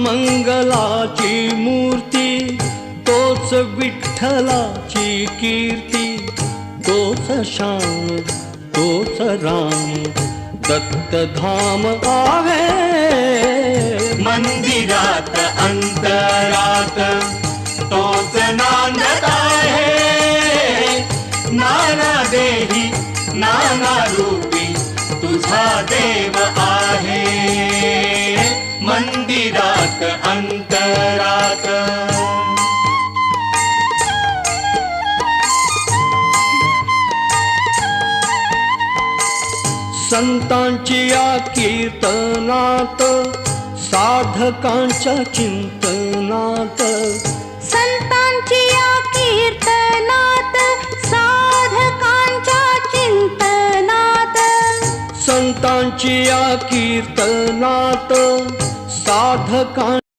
मंगलाची मूर्ती तोच विठ्ठलाची कीर्ती. तोच श्याम तोच राम दत्तधाम आवे. मंदिरात अंतरात तोच नांदत आहे. नाना देही नाना अंतरात. संतांची या कीर्तनात साधकांच्या चिंतनात. संतांची या कीर्तनात साधकांच्या चिंतनात. संतांची या कीर्तनात साधकां